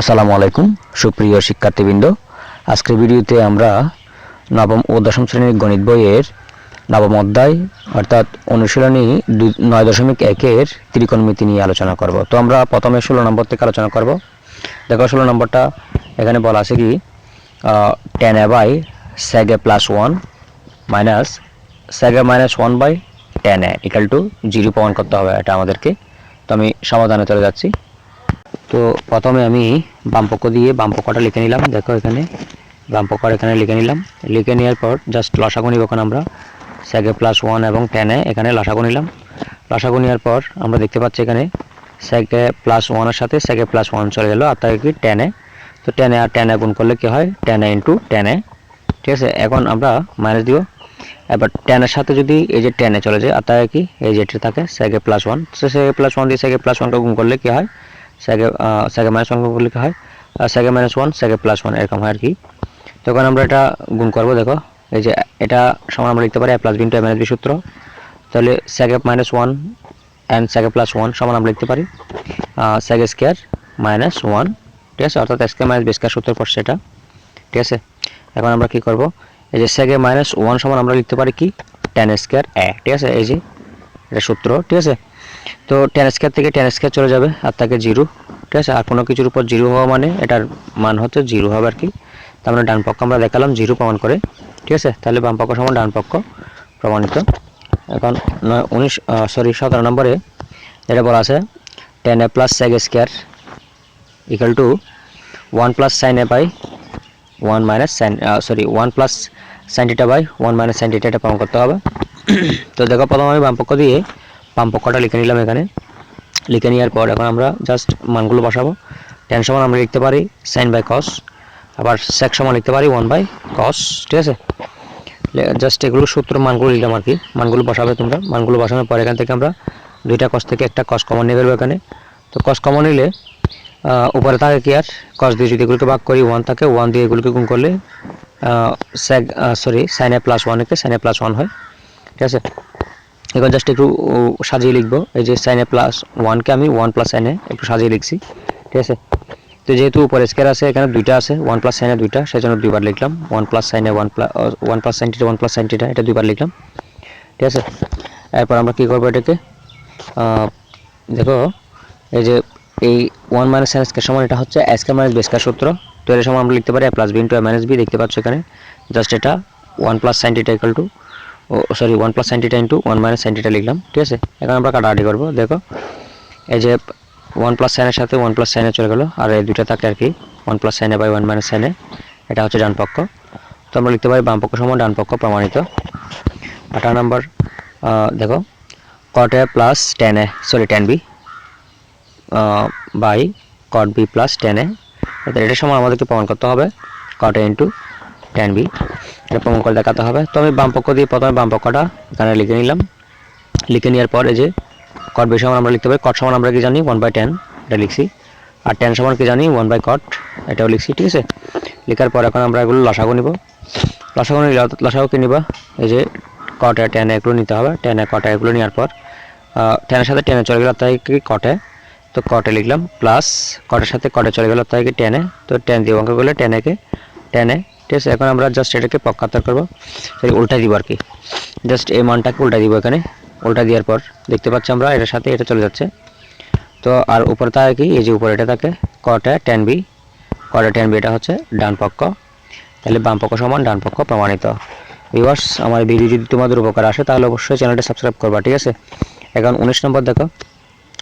আসসালামু আলাইকুম, সুপ্রিয় শিক্ষার্থীবৃন্দ। আজকের ভিডিওতে আমরা নবম ও দশম শ্রেণির গণিত বইয়ের নবম অধ্যায়, অর্থাৎ অনুশীলনী নয় দশমিক একের ত্রিকোণমিতি নিয়ে আলোচনা করব। তো আমরা প্রথমে ষোলো নম্বর থেকে আলোচনা করব। দেখো ষোলো নম্বরটা, এখানে বলা আছে কি tan A by sec plus one minus sec minus one by tan A equal to zero প্রমাণ করতে হবে এটা আমাদেরকে। তো আমি সমাধানে চলে যাচ্ছি। তো প্রথমে আমি বামপক্ষ দিয়ে বামপক্ষটা লিখে নিলাম। দেখো এখানে, বামপক্ষটা এখানে লিখে নিলাম। লিখে নেওয়ার পর জাস্ট লসাগু নিব এখন আমরা। সেগে প্লাস ওয়ান এবং টেনে এখানে লসাগু নিলাম। লসাগু নেওয়ার পর আমরা দেখতে পাচ্ছি এখানে সেগে প্লাস ওয়ানের সাথে সেগে প্লাস ওয়ান চলে গেলো, আর তাকে কি টেনে তো টেনে আর টেনে গুণ করলে কি হয়? টেনে ইন্টু টেনে ঠিক আছে? এখন আমরা মাইনাস দিব। এবার টেনের সাথে যদি এই যে টেনে চলে যায়, আর তাকে কি? এই যে থাকে সেগে প্লাস ওয়ান সে সেগে প্লাস ওয়ান দিয়ে সেগে প্লাস ওয়ানকে গুণ করলে কি হয়? সেগে মাইনাস ওয়ান কি হয় sec minus one sec plus one এরকম হয় আর কি। তখন আমরা এটা গুণ করব, দেখো, এই যে এটা সমান আমরা লিখতে পারি A plus B into A minus B সূত্র। তাহলে sec minus one and sec plus one সমান আমরা লিখতে পারি সেগে স্কোয়ার মাইনাস ওয়ান ঠিক আছে? অর্থাৎ স্কোয়ার মাইনাস বি স্কোয়ার সূত্রের পর সেটা ঠিক আছে? এখন আমরা কি করব, এই যে সেগে মাইনাস ওয়ান সমান আমরা লিখতে পারি কি? টেন স্কোয়ার এ ঠিক আছে? এই যে এটা সূত্র, ঠিক আছে? তো টেন স্কোয়ার থেকে টেন স্কোয়ার চলে যাবে, আর তাকে জিরো ঠিক আছে? আর কোনো কিছুর উপর জিরো হওয়া মানে এটার মান হচ্ছে জিরো হবে আর কি তার মানে ডান পক্ষ আমরা দেখালাম জিরো প্রমাণ করে, ঠিক আছে? তাহলে বাম পক্ষ সমান ডান পক্ষ প্রমাণিত। এখন উনিশ সরি সতেরো নম্বরে যেটা বলা আছে tan A plus sec square equal to one plus sine A by one minus sine sorry one plus sine theta by one minus sine এটা প্রমাণ করতে হবে। তো দেখো, প্রথম আমি বাম পক্ষ দিয়ে বাম পক্ষটা লিখে নিলাম এখানে। লিখে নেওয়ার পর এখন আমরা জাস্ট মানগুলো বসাবো। টেন সমান আমরা লিখতে পারি সাইন বাই কস আবার সেক সমান লিখতে পারি ওয়ান বাই কস ঠিক আছে? জাস্ট এগুলো সূত্র মানগুলো লিখলাম আর কি। মানগুলো বসাবে তোমরা। মানগুলো বসানোর পর এখান থেকে আমরা দুইটা কস থেকে একটা কস কমন নিয়ে বেরবো এখানে। তো কস কমন নিলে উপরে থাকে কি আর? কস দিয়ে যদি এগুলোকে ভাগ করি ওয়ান থাকে ওয়ান দিয়ে এগুলোকে গুণ করলে স্যাগ সরি সাইনে প্লাস ওয়ানকে সাইনে প্লাস ওয়ান হয়। ঠিক আছে? এখন জাস্ট একটু সাজিয়ে লিখব। এই যে সাইনে প্লাস ওয়ানকে আমি ওয়ান প্লাস সাইনে একটু সাজিয়ে লিখছি। ঠিক আছে? তো যেহেতু উপরে স্কেয়ার আছে, এখানে দুইটা আছে ওয়ান প্লাস সাইনে দুইটা, সেজন্য দুইবার লিখলাম। ওয়ান প্লাস সাইনে one plus one plus sine theta one plus sine theta এটা দুইবার লিখলাম। ঠিক আছে? এরপর আমরা কী করব এটাকে? দেখো, এই যে এই ওয়ান মাইনাস সাইন স্কোয়ার সমান এটা হচ্ছে এস কে মাইনাস বি স্কোয়ার সূত্র। তো এর সময় আমরা লিখতে পারি A plus B into minus B দেখতে পাচ্ছ এখানে। জাস্ট এটা one plus sine theta equal to oh sorry one plus sine theta into one minus sine theta লিখলাম, ঠিক আছে? এখন আমরা কাটাকাটি করব, দেখো। এই যে ওয়ান প্লাস সাইনের সাথে ওয়ান প্লাস সাইনে চলে গেলো, আর এই দুইটা থাকে আর কি one plus sine by one minus sine এটা হচ্ছে ডান পক্ষ। তো আমরা লিখতে পারি বাম পক্ষ সমান প্রমাণিত। আঠারো নম্বর দেখো cot A plus tan A sorry tan B by cot B plus tan A এটার সময় আমাদেরকে প্রমাণ করতে হবে cot A into tan B এটা প্রমাণ করে দেখাতে হবে। তো আমি বাম পক্ষ দিয়ে প্রথমে বাম পক্ষটা এখানে লিখে নিলাম। লিখে নেওয়ার পর যে কট বেশি আমরা লিখতে পারি কট সমান আমরা কি জানি? ওয়ান বাই টেন এটা লিখছি। আর টেন সমান কি জানি? ওয়ান বাই কট এটাও লিখছি, ঠিক আছে? লেখার পর এখন আমরা এগুলো লসাগু নিব। লসাগু লসাগু কি নিবা? এই যে কটে টেনে এগুলো নিতে হবে। টেনে কটে এগুলো নেওয়ার পর টেনের সাথে টেনে চলে গেল তাই কি কটে তো কটে লিখলাম প্লাস কটের সাথে কটে চলে গেল তাই কি টেনে তো টেন দিয়ে অঙ্ক করলে টেনেকে টেনে ঠিক আছে, এখন আমরা জাস্ট এটাকে পক্ষান্তর করব। সরি উল্টাই দিব আর কি। জাস্ট এই মানটাকে উল্টাই দিব এখানে। উল্টা দেওয়ার পর দেখতে পাচ্ছি আমরা, এটার সাথে এটা চলে যাচ্ছে। তো আর উপরে থাকে কি? এই যে উপরে এটা থাকে cot A tan B cot A tan B এটা হচ্ছে ডান পক্ষ। তাহলে বাম পক্ষ সমান, ডান পক্ষ প্রমাণিত। ভিউয়ার্স আমার ভিডিও যদি তোমাদের উপকার আসে, তাহলে অবশ্যই চ্যানেলটা সাবস্ক্রাইব করবা, ঠিক আছে? এখন উনিশ নম্বর দেখো।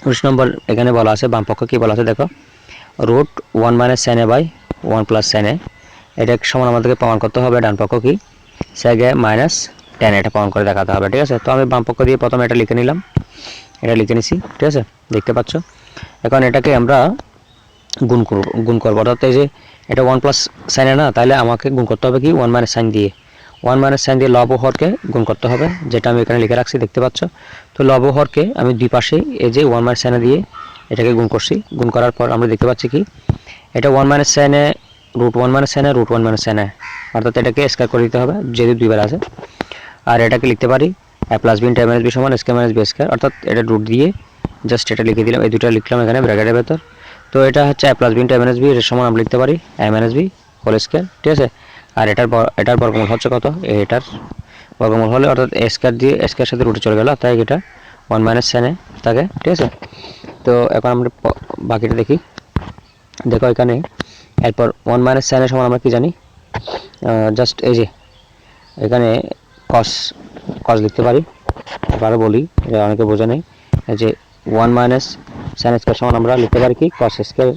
উনিশ নম্বর এখানে বলা আছে, বাম পক্ষ কী বলা আছে দেখো? Root one minus A by one plus sine এটা সমান আমাদেরকে প্রমাণ করতে হবে, ডান পক্ষ কি? সেগে মাইনাস টেন এটা প্রমাণ করে দেখাতে হবে, ঠিক আছে? তো আমি বাম পক্ষ দিয়ে প্রথমে এটা লিখে নিলাম। এটা লিখে নিছি, ঠিক আছে? দেখতে পাচ্ছ? এখন এটাকে আমরা গুণ করব, গুণ করব। অর্থাৎ এই যে এটা ওয়ান প্লাস সাইনে না, তাহলে আমাকে গুণ করতে হবে কি? ওয়ান মাইনাস সাইন দিয়ে। ওয়ান মাইনাস সাইন দিয়ে লব হরকে গুণ করতে হবে, যেটা আমি এখানে লিখে রাখছি, দেখতে পাচ্ছ? তো লব হরকে আমি দুই পাশে এই যে ওয়ান মাইনাস সাইনে দিয়ে এটাকে গুণ করছি। গুণ করার পর আমরা দেখতে পাচ্ছি কি? এটা ওয়ান মাইনাস সাইনে রুট ওয়ান মাইনাস সাইনে রুট ওয়ান মাইনাস সাইনে অর্থাৎ এটাকে স্কোয়ার করে দিতে হবে, যেহেতু দুইবার আছে। আর এটাকে লিখতে পারি A plus B into minus B সমান স্কোয়ার মাইনাস বি স্কোয়ার অর্থাৎ এটা রুট দিয়ে জাস্ট এটা লিখে দিলাম, এই দুটো লিখলাম এখানে ব্র্যাকেটের ভেতর। তো এটা হচ্ছে A plus B into minus B এর সমান আমরা লিখতে পারি minus B whole square ঠিক আছে? আর এটার এটার বর্গমূল হচ্ছে কত? এটার বর্গমূল হলে অর্থাৎ এ স্কোয়ার দিয়ে স্কোয়ার সাথে রুটে চলে গেল, তাই এটা ওয়ান মাইনাস সাইনে থাকে ঠিক আছে? তো এখন আমরা বাকিটা দেখি। দেখো এখানে এরপর ওয়ান মাইনাস সাইনের সমান আমরা কি জানি? জাস্ট এই যে এখানে কস কস লিখতে পারি। আবারও বলি এটা অনেকে বোঝে নেই। যে ওয়ান মাইনাস সাইন স্কোয়ার সমান আমরা লিখতে পারি কি? কস স্কোয়ার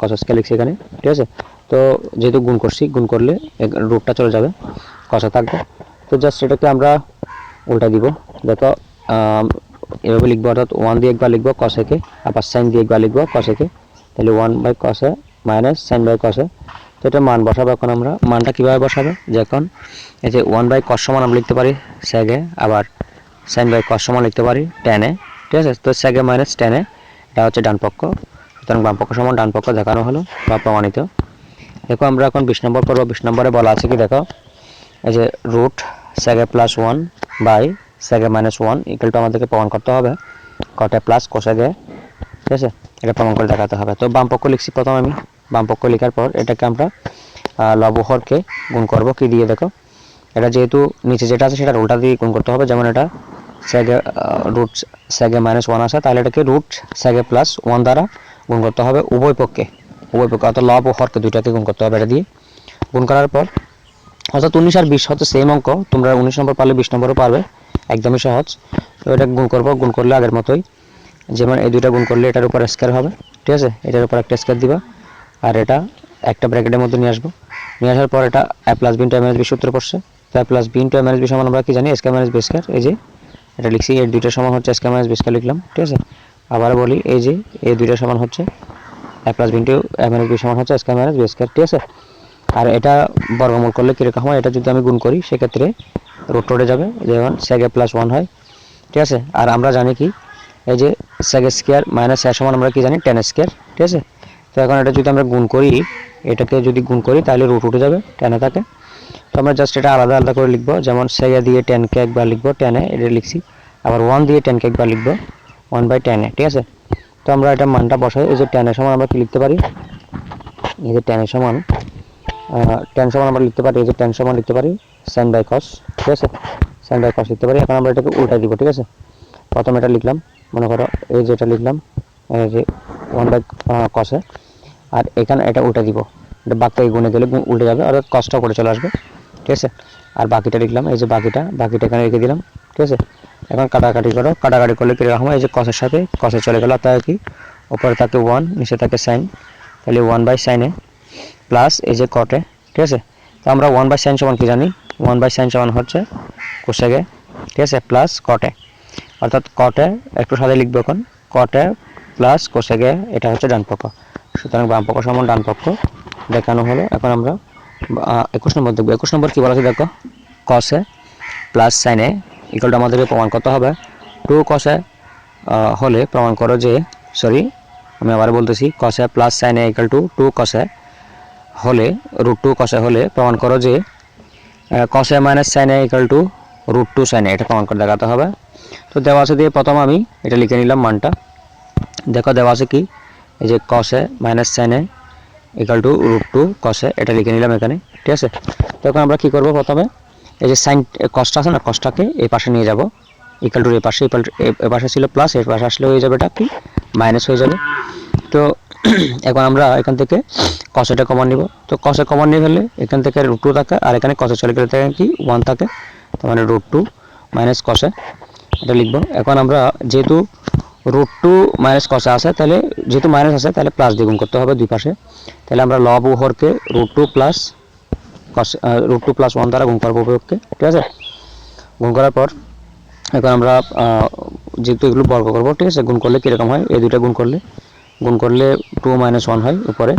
কস স্কোয়ার লিখছি এখানে ঠিক আছে? তো যেহেতু গুণ করছি গুণ করলে রুটটা চলে যাবে কষা থাকবে। তো জাস্ট এটাকে আমরা উল্টা দিব। দেখো আম, এভাবে লিখব অর্থাৎ ওয়ান দিয়ে একবার লিখব কসেকে আবার সাইন দিয়ে একবার লিখব কসেকে তাহলে one by cosec minus sine by cosec তো এটা মান বসাবো এখন আমরা। মানটা কীভাবে বসাবো? যখন এই যে ওয়ান বাই কস সমান আমরা লিখতে পারি স্যাগে আবার সাইন বাই কস সমান লিখতে পারি টেনে ঠিক আছে? তো স্যাগে মাইনাস টেনে এটা হচ্ছে ডান পক্ষ। সুতরাং বাম পক্ষ সমান ডান পক্ষ দেখানো হলো বা প্রমাণিত। দেখো আমরা এখন বিশ নম্বর করব বিশ নম্বরে বলা আছে কি দেখো? এই যে root sec plus one by sec minus one equal to আমাদেরকে প্রমাণ করতে হবে। কটে প্লাস কোষাগে ঠিক আছে? এটা প্রমাণ করে দেখাতে হবে। তো বাম পক্ষ লিখছি প্রথম আমি। বাম পক্ষ লেখার পর এটাকে আমরা লবহরকে গুণ করব। কি দিয়ে দেখো? এটা যেহেতু নিচে যেটা আছে সেটা উল্টা দিয়ে গুণ করতে হবে। যেমন এটা sec root sec minus one আছে, তাহলে এটাকে রুট স্যাগে প্লাস ওয়ান দ্বারা গুণ করতে হবে উভয় পক্ষে। উভয় পক্ষে, অর্থাৎ লব ও হরকে দুইটাকে গুণ করতে হবে এটা দিয়ে। গুণ করার পর, অর্থাৎ উনিশ আর বিশ হচ্ছে সেম অঙ্ক। তোমরা উনিশ নম্বর পারলে বিশ নম্বরও পারবে। একদমই সহজ। তো এটা গুণ করব, গুণ করলে আগের মতোই। যেমন এই দুইটা গুণ করলে এটার উপর স্কোয়ার হবে। ঠিক আছে? এটার উপর একটা স্কোয়ার দিবা। আর এটা একটা ব্র্যাকেটের মধ্যে নিয়ে আসব। নিয়ে আসার পর এটা A plus B into M B সূত্র পড়ছে। তো A plus B into M B সমান আমরা কি জানি? স্কোয়ার মাইনাস বি এই যে, এটা লিখছি এর দুইটা সমান হচ্ছে স্কোয়ার মাইনাস বি লিখলাম, ঠিক আছে? আবার বলি, এই যে এই দুইটা সমান হচ্ছে A plus B into M B সমান হচ্ছে স্কোয়ার মাইনাস বি ঠিক আছে? আর এটা বর্গমূল করলে কীরকম হয়? এটা যদি আমি গুণ করি, সেক্ষেত্রে রুট রোডে যাবে যেমন সেগে প্লাস ওয়ান হয়, ঠিক আছে? আর আমরা জানি কি? এই যে সেগে স্কোয়ার মাইনাস এর সমান আমরা কি জানি? টেন স্কোয়ার ঠিক আছে? তো এখন এটা যদি আমরা গুণ করি, এটাকে যদি গুণ করি, তাহলে রুট উঠে যাবে টেনে থাকে। তো আমরা জাস্ট এটা আলাদা আলাদা করে লিখব, যেমন সেগে দিয়ে টেনকে একবার লিখব টেনে এটা লিখছি, আবার ওয়ান দিয়ে টেনকে একবার লিখব ওয়ান বাই টেনে ঠিক আছে? তো আমরা এটা মানটা বসাই, এই যে টেনের সমান আমরা কি লিখতে পারি? এই যে টেনের সমান টেন সমান আমরা লিখতে পারি, এই যে টেন সমান লিখতে পারি সাইন বাই কস ঠিক আছে? সাইন বাই কস লিখতে পারি, এখন আমরা এটাকে উল্টাই দিব, ঠিক আছে? প্রথম এটা লিখলাম, মনে করো, এই যেটা লিখলাম, এই যে ওয়ান বাই কসে আর এখানে এটা উল্টে দিব। এটা বাক্যে গুণে দিলে উল্টে যাবে, অর্থাৎ কষ্ট করে চলে আসবে, ঠিক আছে? আর বাকিটা লিখলাম এই যে বাকিটা বাকিটা এখানে রেখে দিলাম, ঠিক আছে? এখন কাটাকাটি করো, কাটাকাটি করলে কীরকম হয়? এই যে কসের সাথে কসে চলে গেল তাই কি? ওপরে থাকে ওয়ান নিচে থাকে সাইন তাহলে ওয়ান বাই সাইনে প্লাস এই যে কটে ঠিক আছে? তো আমরা ওয়ান বাই সাইন সমান কি জানি? ওয়ান বাই সাইন সমান হচ্ছে কোষেগে ঠিক আছে? প্লাস কটে অর্থাৎ কটে একটু সাথে লিখব এখন কটে প্লাস কোষেগে এটা হচ্ছে ডান পক্ষ সুতরাং বাম পক্ষ সমান ডান পক্ষ দেখানো হলো। এখন আমরা একুশ নম্বর দেখব। একুশ নম্বর কি বলা দেখো? কসে প্লাস সাইনে ইকুয়ালটা আমাদেরকে প্রমাণ করতে হবে। টু কসে হলে প্রমাণ করো যে সরি আমি আবার বলতেছি কসে প্লাস সাইনে ইকুয়াল টু টু কসে হলে রুট টু কষে হলে প্রমাণ করো যে কষে মাইনাস সাইনে ইকাল টু রুট টু সাইনে এটা প্রমাণ করে দেখাতে হবে। তো দেওয়া আছে দিয়ে প্রথম আমি এটা লিখে নিলাম মানটা। দেখো দেওয়া আছে কি? এই যে কষে মাইনাস সাইনে ইকাল টু রুট টু কষে এটা লিখে নিলাম এখানে, ঠিক আছে? তো এখন আমরা কি করব প্রথমে? এই যে সাইন কষ্ট আছে না কষ্টটাকে এই পাশে নিয়ে যাব। ইকাল টুর এই পাশে এ- এ পাশে ছিল প্লাস এর পাশে আসলে হয়ে যাবে এটা কি? মাইনাস হয়ে যাবে। তো এখন আমরা এখান থেকে কসেটা কমন নিব। তো কসে কমন নিয়ে ফেললে এখান থেকে রুট টু থাকে, আর এখানে কসে চলে গেলে থাকে কি? ওয়ান থাকে। তার মানে রুট টু মাইনাস কসে এটা লিখব। এখন আমরা যেহেতু রুট টু মাইনাস কসে আছে, তাহলে যেহেতু মাইনাস আছে, তাহলে প্লাস দিয়ে গুণ করতে হবে দুই পাশে। তাহলে আমরা লব ও হরকে root two plus root two plus one দ্বারা গুণ করব উপরকে, ঠিক আছে? গুণ করার পর এখন আমরা যেহেতু এগুলো বর্গ করব, ঠিক আছে? গুণ করলে কীরকম হয়? এই দুইটা গুণ করলে। গুণ করলে টু মাইনাস ওয়ান হয় উপরে।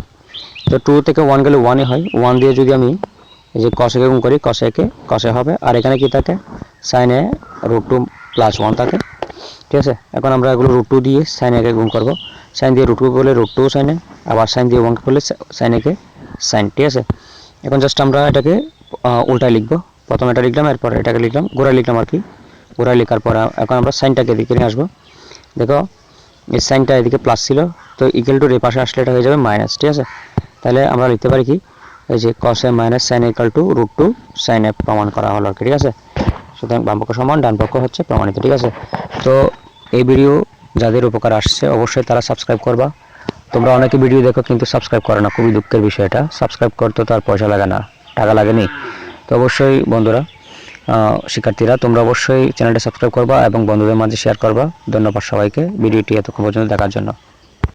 তো টু থেকে ওয়ান গেলে ওয়ানই হয়। ওয়ান দিয়ে যদি আমি এই যে কষেকে গুণ করি কষেকে কষে হবে। আর এখানে কি থাকে? সাইনে রুট টু প্লাস ওয়ান থাকে। ঠিক আছে? এখন আমরা এগুলো রুট টু দিয়ে সাইন একে গুণ করব। সাইন দিয়ে রুট টু করলে রুট টু সাইনে আবার সাইন দিয়ে ওয়ান করলে সাইন একে সাইন ঠিক আছে? এখন জাস্ট আমরা এটাকে উল্টায় লিখব। প্রথমে এটা লিখলাম, এরপর এটাকে লিখলাম, গোড়ায় লিখলাম আর কি। গোড়ায় লেখার পর এখন আমরা সাইনটাকে এদিকে নিয়ে আসব। দেখো, এই সাইনটা এদিকে প্লাস ছিল, তো ইকুয়াল টু এর পাশে আসলে এটা হয়ে যাবে মাইনাস ঠিক আছে? তাহলে আমরা লিখতে পারি কি? এই যে cos A minus sine equal to root two sine A প্রমাণ করা হলো আর কি, ঠিক আছে? সুতরাং বাম পক্ষ সমান, ডান পক্ষ হচ্ছে প্রমাণিত, ঠিক আছে? তো এই ভিডিও যাদের উপকার আসছে অবশ্যই তারা সাবস্ক্রাইব করবা। তোমরা অনেকে ভিডিও দেখো কিন্তু সাবস্ক্রাইব করে না, খুবই দুঃখের বিষয় এটা সাবস্ক্রাইব করতে তার পয়সা লাগে না, টাকা লাগেনি। তো অবশ্যই বন্ধুরা শিক্ষার্থীরা, তোমরা অবশ্যই চ্যানেলটা সাবস্ক্রাইব করবা এবং বন্ধুদের মাঝে শেয়ার করবা। ধন্যবাদ সবাইকে, ভিডিওটি এতক্ষণ পর্যন্ত দেখার জন্য।